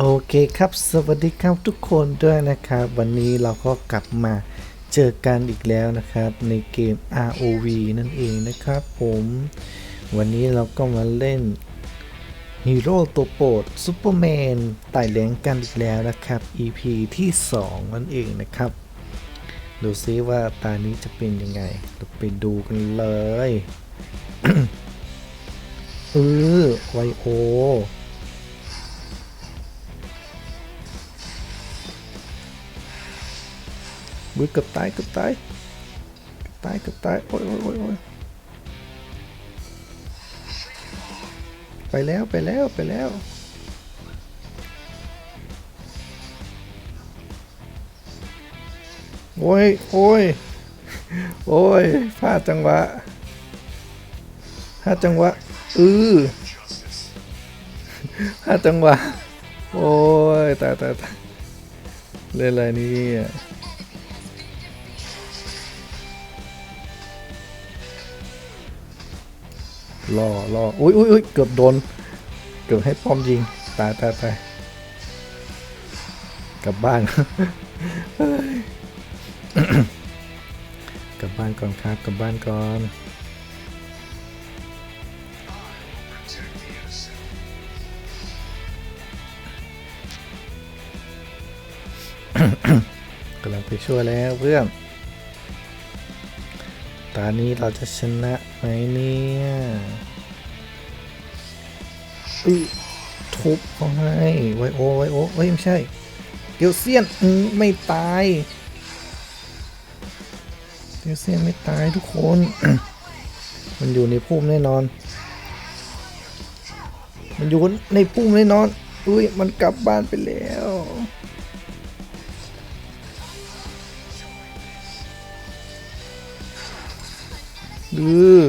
โอเคครับ สวัสดีครับทุกคนด้วยนะครับ วันนี้เราก็กลับมาเจอกันอีกแล้วนะครับ ในเกม ROV นั่นเองนะครับผม วันนี้เราก็มาเล่นฮีโร่ตัวโปรดซูเปอร์แมนไต่แหลงกันอีกแล้วนะครับ EP ที่ 2 นั่นเองนะครับ ดูซิว่าตานี้จะเป็นยังไงเราไปดูกันเลยเออไวโอ Ui, cực tái, cực tái Cực tái, cực tái Ôi, ôi, ôi, ôi ไปแล้วไปแล้วไปแล้วโอ้ยโอ้ยโอ้ยพลาดจังหวะพลาดจังหวะอือพลาดจังหวะโอ้ยตายตายตายเล่นอะไรนี่ รอรออุ้ยอุ้ยอุ้ยเกือบโดน เกือบให้ป้อมยิง ตายตายตายกลับบ้าน กลับบ้านก่อนครับ กลับบ้านก่อนกำลังไปช่วยแล้วเพื่อน ตอนนี้เราจะชนะไหมเนี่ยอือทุบเขาให้ไวโอไวโอเฮ้ย ไม่ใช่เกลเซียนอืมไม่ตายเกลเซียนไม่ตายทุกคน มันอยู่ในพุ่มแน่นอน มันอยู่ในพุ่มแน่นอน อุ้ย มันกลับบ้านไปแล้ว ดื้อ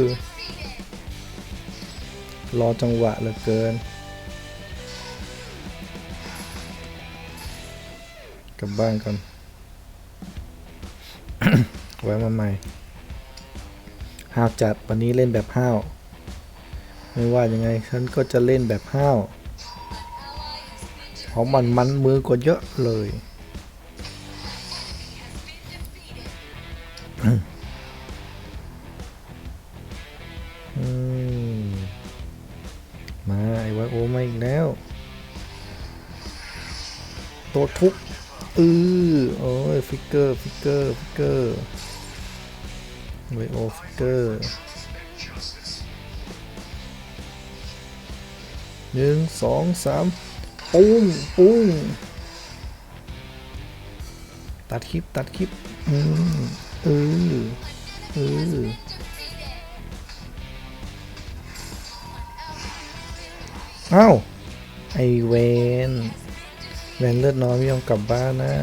รอจังหวะเหลือเกิน กลับบ้านก่อน ไว้มาใหม่ ห้าวจัดวันนี้เล่นแบบห้าว ไม่ว่ายังไงฉันก็จะเล่นแบบห้าวเพราะมันมันมือกว่าเยอะเลย อือโอ้ยฟิกเกอร์ฟิกเกอร์ฟิกเกอร์ไวโอฟิกเกอร์หนึ่งสองสามปุ้งปุ้งตัดคลิปตัดคลิปอืมเออเออเอ้าไอเวน แมนเลือดน้อยไม่ยอมกลับบ้านนะ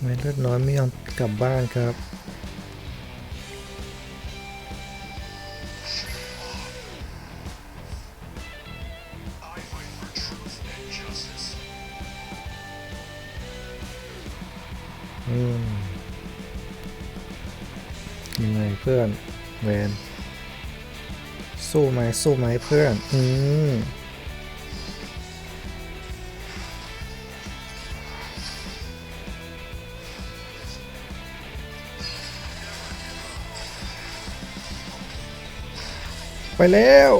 แมนเลือดน้อยไม่ยอมกลับบ้านครับ สู้ไหมเพื่อน อืมไปแล้ว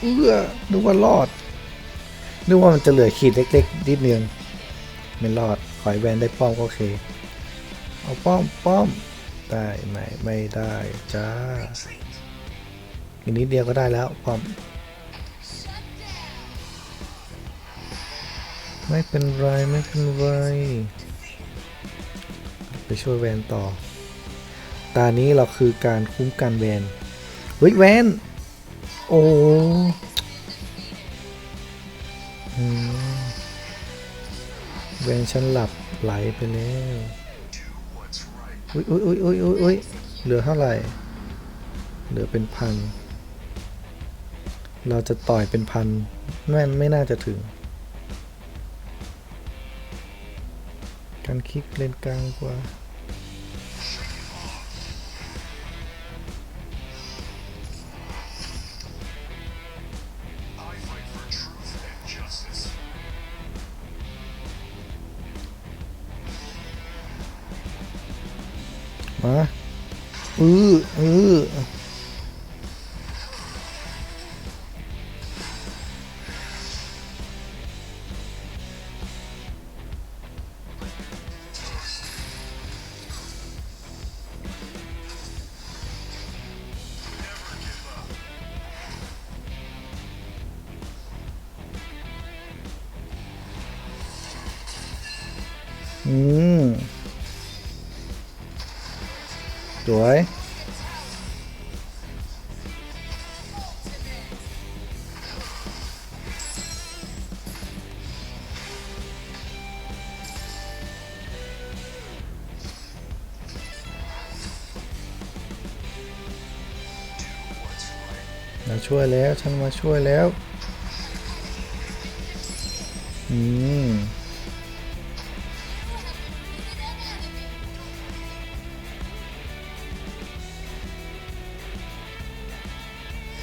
เอื้อนึกว่ารอดนึกว่ามันจะเหลือขีดเล็กๆนิดเดียวไม่รอดขอยแวนได้ป้อมก็โอเค เอาป้อมป้อม ได้ไหมไม่ได้จ้า อีกนิดเดียวก็ได้แล้วพร้อมไม่เป็นไรไม่เป็นไรไปช่วยแวนต่อ ตานี้เราคือการคุ้มกันแวน เฮ้ย แวน โอ้แวนฉันหลับไหลไปแล้วอุ้ยอุ้ยอุ้ยอุ้ยอุ้ยอุ้ยเหลือเท่าไหร่ เหลือเป็นพัน เราจะต่อยเป็นพันแม่ไม่น่าจะถึง การคลิกเลนกลางกว่ามาอืออือ มาช่วยแล้ว ฉันมาช่วยแล้ว อืม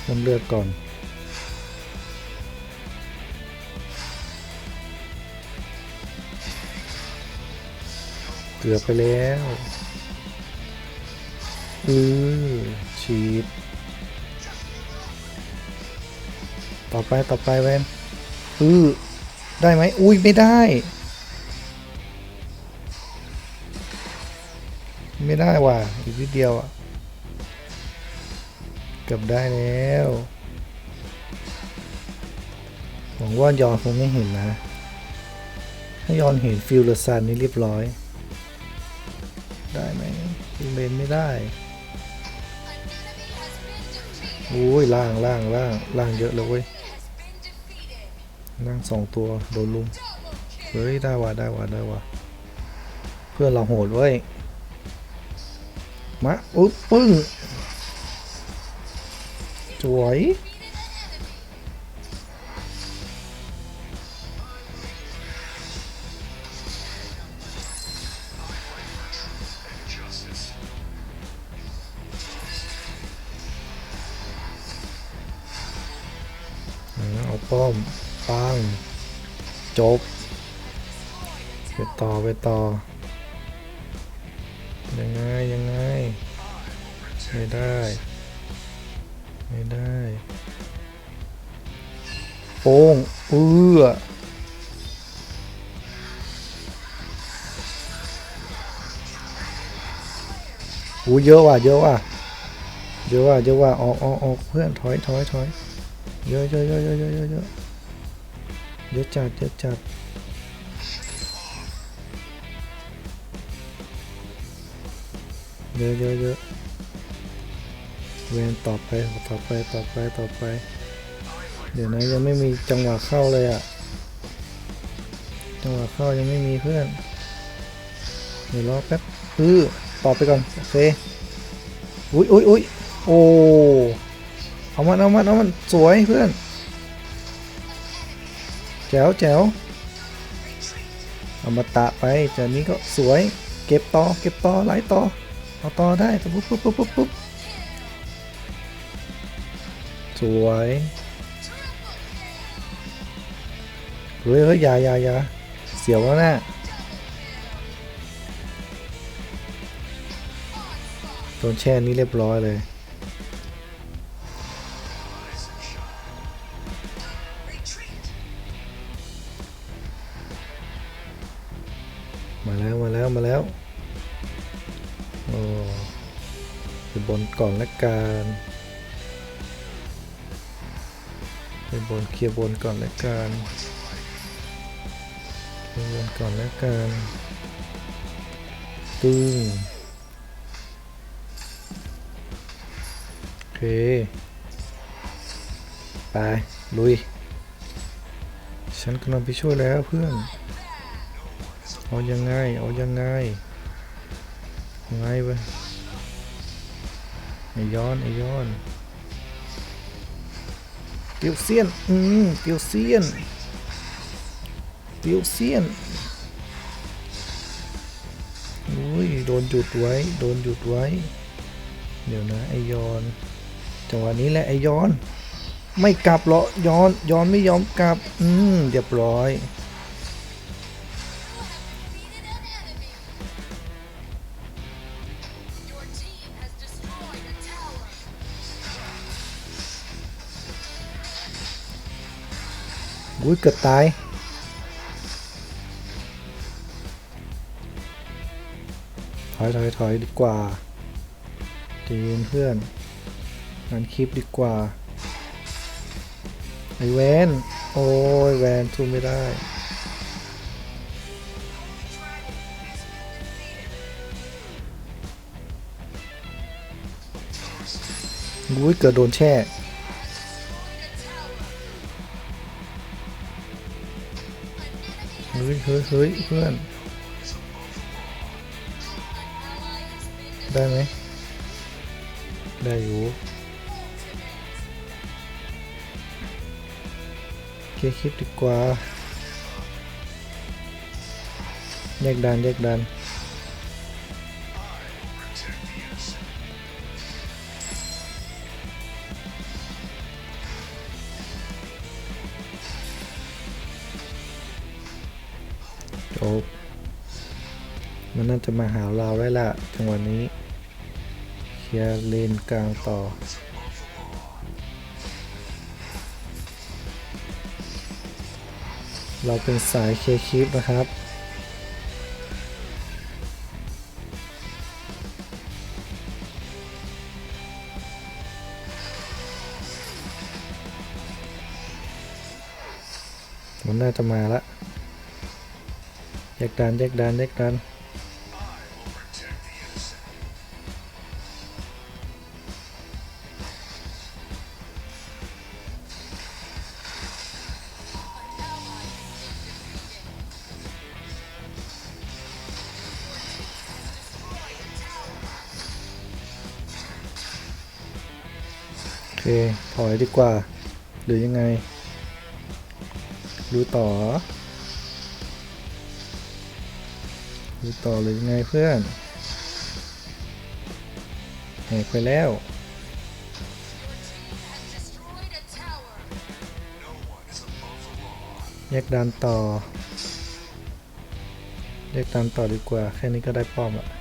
เพิ่มเลือดก่อนเกือบไปแล้ว อือฉีด ต่อไปต่อไปเวนอือได้ไหมอุ้ยไม่ได้ ไม่ได้ว่ะอีกนิดเดียวอะเกือบได้แล้วหวังว่ายอนคงไม่เห็นนะ ถ้ายอนเห็นฟิลเลอร์ซันนี่เรียบร้อย ได้ไหมฟิลเลนไม่ได้อุ้ยล่างล่างล่างล่างเยอะเลยเว้ย ล่งสองตัวโดนลุมเฮ้ยได้ว่ะได้ว่ะได้ว่ะเพื่อนเราโหดเว้ยมาอุ๊บปึ้งสวยเอาป้อม ปังจบ ไปต่อไปต่อ ยังไง ยังไง ไม่ได้ ไม่ได้โป้งเอื้ออู้เยอะว่ะเยอะว่ะเยอะว่ะเยอะว่ะออกออกออกเพื่อนถอยถอยถอยเยอะเยอะเยอะเยอะเยอะเยอะ เยอะจัดเยอะจัดเยอะเยอะเยอะเวนต่อไปต่อไปต่อไปต่อไป เดี๋ยวนะยังไม่มีจังหวะเข้าเลยอะ่ะ จังหวะเข้ายังไม่มีเพื่อน เดี๋ยวรอแป๊บอือตอบไปก่อนโอเคอุ้ยอุ้ยอุ้ยโอ้เอามันเอามันเอามันสวยเพื่อน แจ๋วแจ๋วเอามาตะไปจากนี้ก็สวย เก็บต่อเก็บต่อไล่ต่อเอาต่อได้ปุ๊บปุ๊บปุ๊บปุ๊บปุ๊บสวยเฮ้ยเฮ้ยอย่าอย่าอย่าเสียวแล้วนะโดนแช่นี้เรียบร้อยเลย ก่อนละกันไปบนเคลียร์บนก่อนละกันเคลียร์บนก่อนละกันตึ้งโอเค ไป ลุย ฉันกำลังไปช่วยแล้วเพื่อน เอายังไง เอายังไงยังไงไปไอ ย้อนไอย้อนเตียวเซียน อืมเตียวเซียนเตียวเซียนอุ้ยโดนหยุดไว้ โดนหยุดไว้ เดี๋ยวนะไอยอนจังหวะนี้แหละไอยอน ไม่กลับเหรอย้อนย้อนไม่ยอมกลับ อืมเรียบร้อย อุ้ยเกือบตาย ถอยถอยถอยดีกว่าใจนเพื่อนงานคลิปดีกว่า ไอแวนโอ้ยแวนสู้ไม่ได้อุ้ยเกิดโดนแช่ ฮ้ยเฮ้ยเฮ้ยเพื่อน ได้ไหม ได้อยู่เคลียร์คลิปดีกว่าแยกดันแยกดัน มันน่าจะมาหาเราได้ละจังหวะนี้เคลียร์เลนกลางต่อเราเป็นสายเคลียร์คลิปนะครับ มันน่าจะมาละแยกดันแยกดันแยกดัน เค ถอยดีกว่า หรือยังไงดูต่อดูต่อหรือยังไงเพื่อนแหกไปแล้วแยกดันต่อแยกดันต่อดีกว่า แค่นี้ก็ได้ป้อมละ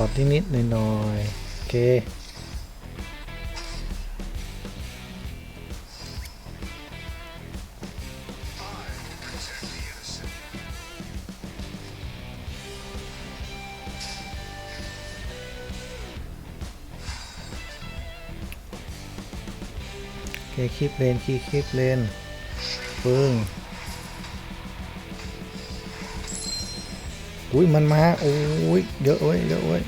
ตอดนิดๆหน่อยๆโอเคโอเคคลิปเลนคีคลิปเลนปึ้งอุ้ยมันมาโอ้ยเยอะเว้ยเยอะเว้ย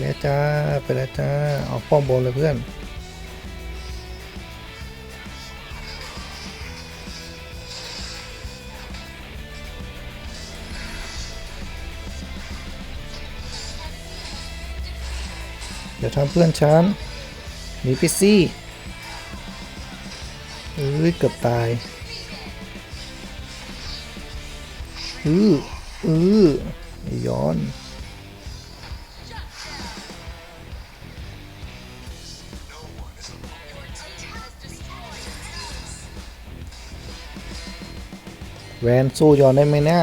แล้วจ้า ไปแล้วจ้าเอาป้อมบนเลยเพื่อนอย่าทำเพื่อนฉันหนีไปสิเอ้ยเกือบตายอืออือไอ้ย้อน แวนสู้ย้อนได้ไหมเนี่ย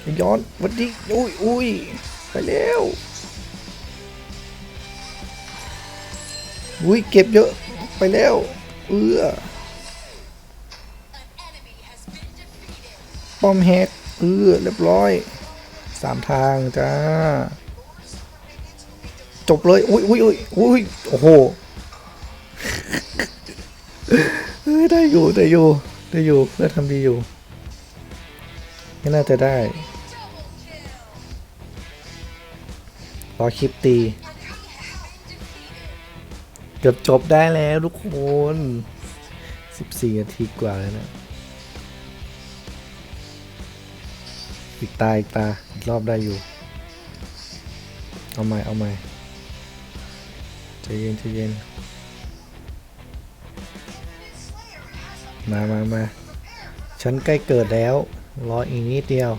ไอ้ย้อนวัดดีอุ้ยอุ้ยไปแล้วอุ้ยเก็บเยอะไปแล้วเอื้อป้อมแฮกเอื้อเรียบร้อยสามทางจ้าจบเลยอุ้ยอุ้ยอุ้ยอุ้ยโอ้โหได้อยู่ได้อยู่ ได้อยู่เพื่อทำดีอยู่ ไม่น่าจะได้ รอคลิปตี เกือบจบได้แล้วทุกคน 14นาทีกว่าแล้วนะอีกตาอีกตาอีกรอบได้อยู่ เอาใหม่ เอาใหม่ใจเย็นใจเย็น มามามาฉันใกล้เกิดแล้ว รออีกนิดเดียว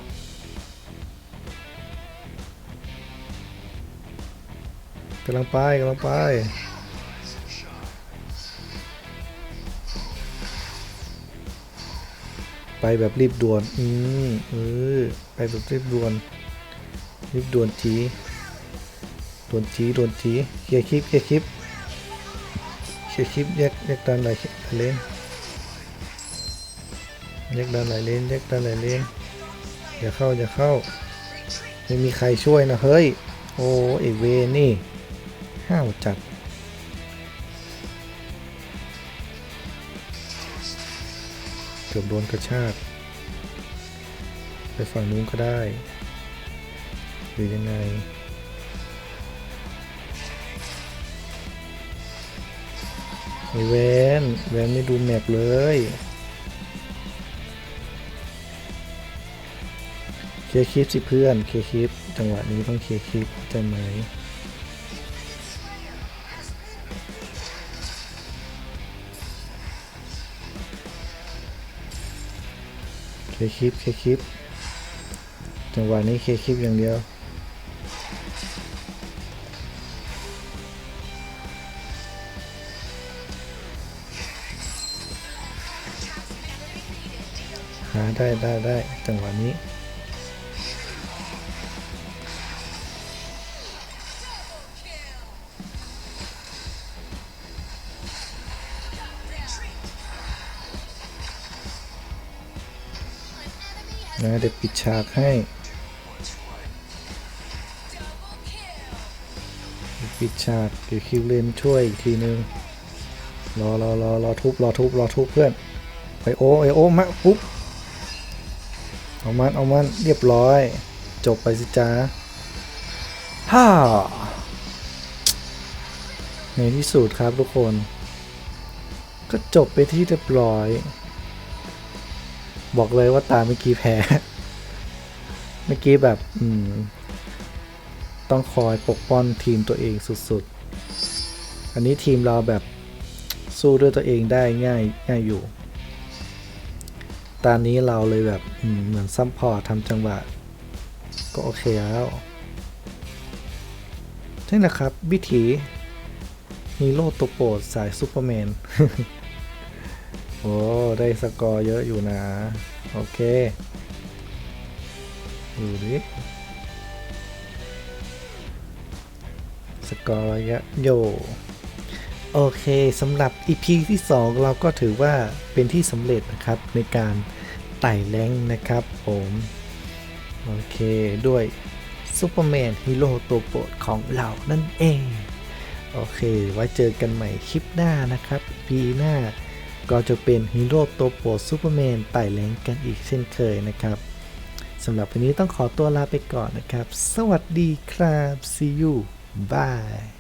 กำลังไปกำลังไป ไปแบบรีบด่วน อืมเออไปแบบรีบด่วน รีบด่วนทีโดนจีโดนจีเคลียร์คลิปเคลียร์คลิปเคลียร์คลิปแยกแยกดันหลเลน แยกดันไหลเลนแยกดันไหลเลนอย่าเข้าอย่าเข้า ไม่มีใครช่วยนะเฮ้ย โอ้เอกเวนี่ ห้าวจัดเกือบโดนกระชาก ไปฝั่งนู้นก็ได้ หรือยังไงไอแวนแวนไม่ดูแมปเลย ลียร์คลิปสิเพื่อนเคลียร์คลิปจังหวะนี้ต้องเคลียร์คลิปเข้าใจไหมเคลียร์คลิปเคลียร์คลิปจังหวะนี้เคลียร์คลิปอย่างเดียวหาได้ได้ได้จังหวะนี้ นะเดี๋ยวปิดฉากให้ปิดฉากเดี๋ยวคิวเลนช่วยอีกทีนึงรอรอรอรอทุบรอทุบรอทุบเพื่อนไปโอไอโอมาปุ๊บเอามันเอามันเรียบร้อย จบไปสิจ้าฮ่าในที่สุดครับทุกคน ก็จบไปที่เรียบร้อย บอกเลยว่าตาเมื่อกี้แพ้ เมื่อกี้แบบอืมต้องคอยปกป้องทีมตัวเองสุดๆ อันนี้ทีมเราแบบสู้ด้วยตัวเองได้ง่ายง่ายอยู่ ตอนนี้เราเลยแบบเหมือนซัมพอร์ทำจังหวะ ก็โอเคแล้วนี่แหละครับ วิถีฮีโร่ตัวโปรดสายซูเปอร์แมน อ้ ได้สกอร์เยอะอยู่นะ โอเค ดูดิ สกอร์ระยะโยโอเคสำหรับ EP ที่ 2 เราก็ถือว่าเป็นที่สำเร็จนะครับในการไต่แรงนะครับผม โอเคด้วยซูเปอร์แมนฮีโร่ตัวโปรดของเรานั่นเอง โอเค ไว้เจอกันใหม่คลิปหน้านะครับ ปีหน้า ก็จะเป็นฮีโร่ตัวโปรดซูเปอร์แมนไต่แรงกันอีกเช่นเคยนะครับสำหรับวันนี้ต้องขอตัวลาไปก่อนนะครับ สวัสดีครับ see you bye